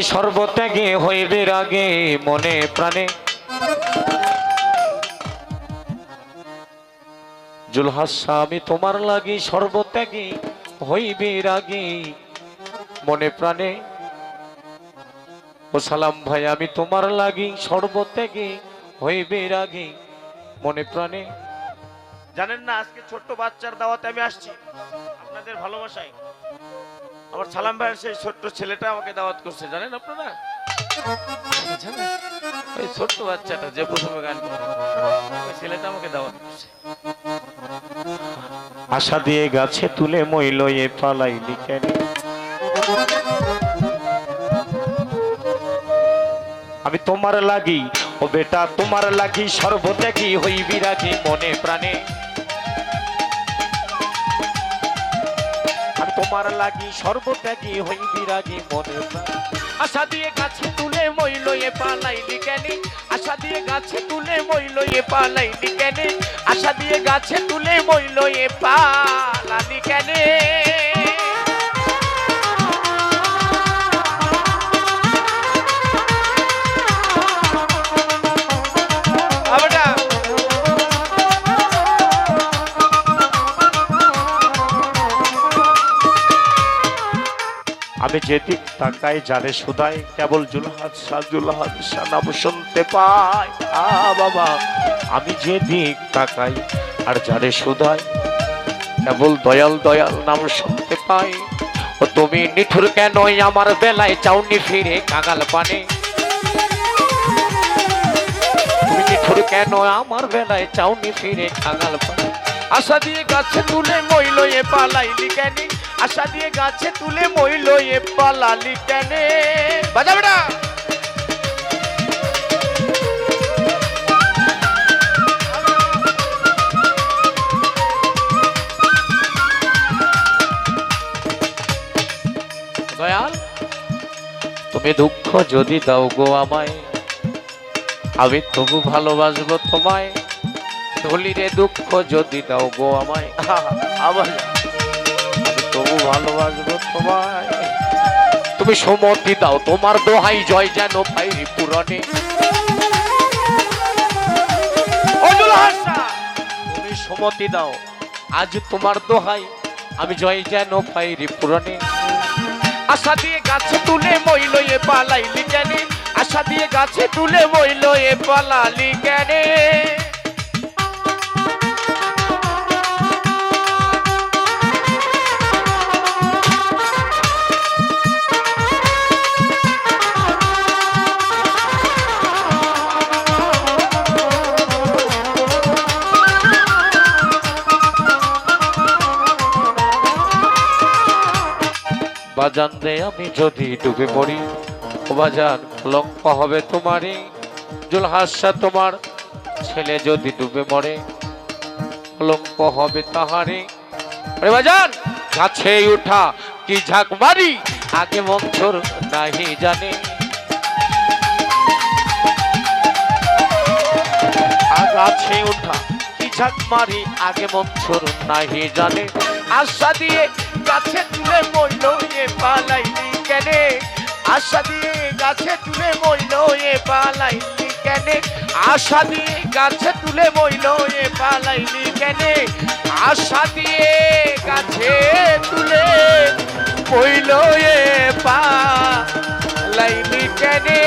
সর্বত্যাগে হইবে মনে প্রাণে। জুলহাসা, আমি তোমার হইবে মনে প্রাণে। ও সালাম ভাই, আমি তোমার লাগি সর্বত্যাগে হইবে রাগে মনে প্রাণে। জানেন না, আজকে ছোট্ট বাচ্চার দাওয়াতে আমি আসছি। আপনাদের ভালোবাসায়। আমার সালাম ভাইয়ের সেই ছোট্ট ছেলেটা আমাকে দাওয়াত করছে, জানেন আপনারা? ওই ছোট্ট বাচ্চাটা যে প্রথমে গান ওই ছেলেটা আমাকে দাওয়াত করছে। আশা দিয়ে গাছে তুলে মই লয়ে পালাইলি কেন? আমি তোমার লাগি, ও বেটা, তোমার লাগি সর্বত্যাগী হইবি রাগি মনে প্রাণে। আমি তোমার লাগি সর্বত্যাগী হই বিরাগী মনে আশা দিয়ে গাছে তুলে মই লয়ে পালাইলি কেনে? আশা দিয়ে গাছে তুলে মই লয়ে পালাইলি কেনে? আশা দিয়ে গাছে তুলে মই লয়ে পালালি আমি যেদিক তাকাই জানে সুদাই কেবল জুলহাদ শাহ জুলহাদ শাহ নাম শুনতে পাই। আ, বাবা, আমি যেদিক তাকাই আর জানে সুদাই কেবল দয়াল দয়াল নাম শুনতে পাই। ও তুমি নিঠুর কেন আমার বেলায় চাউনি ফিরে কাগাল পানে? তুমি নিঠুর কেন আমার বেলায় চাউনি ফিরে কাগাল পানে? আশা দিয়ে গাছে তুলে মই লয়ে পালাইলি কেনে? আশা দিয়ে গাছে তুলে মই লয়ে পালালি কেনে। বাজা বেটা। তুমি দুঃখ যদি দাও গো আমায়, আমি তবু ভালোবাসবো তোমায়, ধলিরে দুঃখ যদি দাও গো আমায়। আবার তবু ভালোবাসবো তোমায় তুমি সমতি দাও, তোমার দোহাই জয় যেন অজুল হাসা তুমি সমতি দাও, আজ তোমার দোহাই, আমি জয় যেন পাইরি পুরনে আশা দিয়ে গাছে তুলে মই লয়ে পালাইলি কেনে, আশা দিয়ে গাছে তুলে মই লয়ে পালালি কেনে। বাজান আমি যদি ডুবে মরি ও বাজান কলঙ্ক হবে তোমারই, জুলহাসা তোমার ছেলে যদি ডুবে মরে কলঙ্ক হবে তাহারে আরে বাজান গাছে উঠা, কি ঝাঁক মারি, আগে মঞ্চর নাহি জানে। গাছে উঠা, কি ঝাঁক মারি, আগে মঞ্চর নাহি জানে। আশা দিয়ে গাছে তুলে মই লয়ে পালাইলি কেনে? আশা দিয়ে গাছে তুলে মই লয়ে পালাইলি কেনে? আশা দিয়ে গাছে তুলে মই লয়ে পালাইলি কেনে? আশা দিয়ে গাছে তুলে মই লয়ে পালাইলি কেনে?